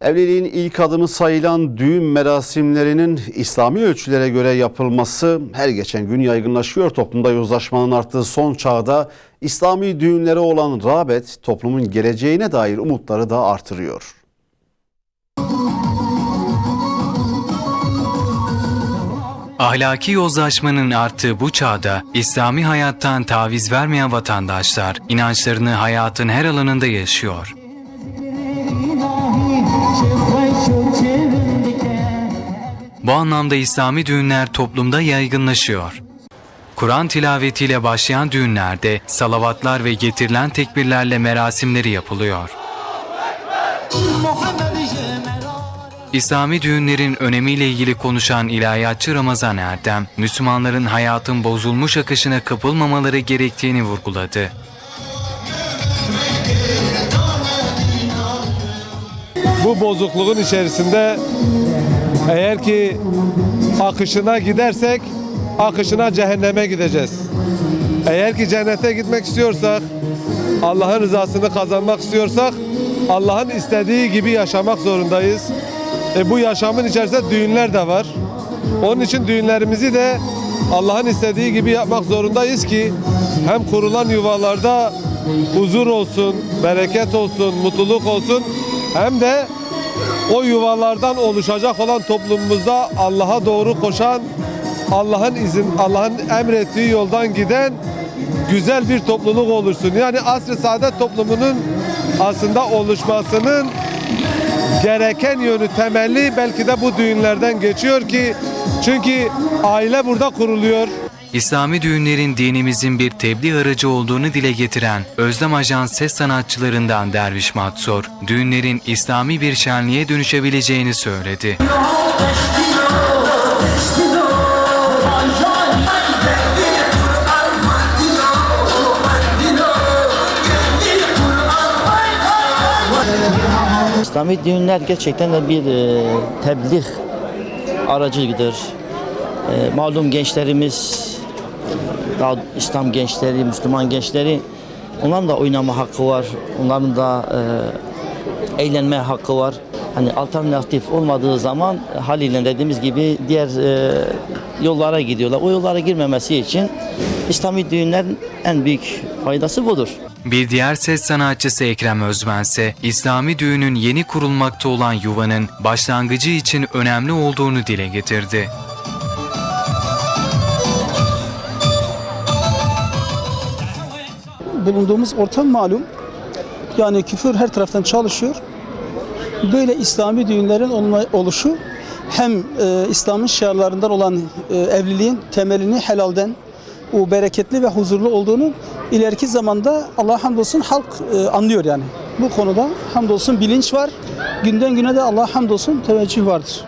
Evliliğin ilk adımı sayılan düğün merasimlerinin İslami ölçülere göre yapılması her geçen gün yaygınlaşıyor. Toplumda yozlaşmanın arttığı son çağda İslami düğünlere olan rağbet toplumun geleceğine dair umutları da artırıyor. Ahlaki yozlaşmanın arttığı bu çağda İslami hayattan taviz vermeyen vatandaşlar inançlarını hayatın her alanında yaşıyor. Bu anlamda İslami düğünler toplumda yaygınlaşıyor. Kur'an tilavetiyle başlayan düğünlerde salavatlar ve getirilen tekbirlerle merasimleri yapılıyor. İslami düğünlerin önemiyle ilgili konuşan ilahiyatçı Ramazan Erdem, Müslümanların hayatın bozulmuş akışına kapılmamaları gerektiğini vurguladı. bu bozukluğun içerisinde eğer ki akışına gidersek akışına cehenneme gideceğiz. Eğer ki cennete gitmek istiyorsak, Allah'ın rızasını kazanmak istiyorsak Allah'ın istediği gibi yaşamak zorundayız. E bu yaşamın içerisinde düğünler de var. Onun için düğünlerimizi de Allah'ın istediği gibi yapmak zorundayız ki hem kurulan yuvalarda huzur olsun, bereket olsun, mutluluk olsun hem de o yuvalardan oluşacak olan toplumumuzda Allah'a doğru koşan, Allah'ın izin, Allah'ın emrettiği yoldan giden güzel bir topluluk olursun. Yani asr-ı saadet toplumunun aslında oluşmasının gereken yönü temelli belki de bu düğünlerden geçiyor ki çünkü aile burada kuruluyor. İslami düğünlerin dinimizin bir tebliğ aracı olduğunu dile getiren Özlem Ajans ses sanatçılarından Derviş Matsor, düğünlerin İslami bir şenliğe dönüşebileceğini söyledi. İslami düğünler gerçekten de bir e, tebliğ aracıdır. E, malum gençlerimiz, daha İslam gençleri, Müslüman gençleri, onların da oynama hakkı var, onların da e, eğlenme hakkı var. Hani alternatif olmadığı zaman haliyle dediğimiz gibi diğer e, yollara gidiyorlar. O yollara girmemesi için İslami düğünlerin en büyük faydası budur. Bir diğer ses sanatçısı Ekrem Özmen ise İslami düğünün yeni kurulmakta olan yuvanın başlangıcı için önemli olduğunu dile getirdi. Bulunduğumuz ortam malum. Yani küfür her taraftan çalışıyor. Böyle İslami düğünlerin oluşu hem e, İslam'ın şiarlarından olan e, evliliğin temelini helalden, o bereketli ve huzurlu olduğunu ileriki zamanda Allah hamdolsun halk e, anlıyor yani. Bu konuda hamdolsun bilinç var. Günden güne de Allah hamdolsun teveccüh vardır.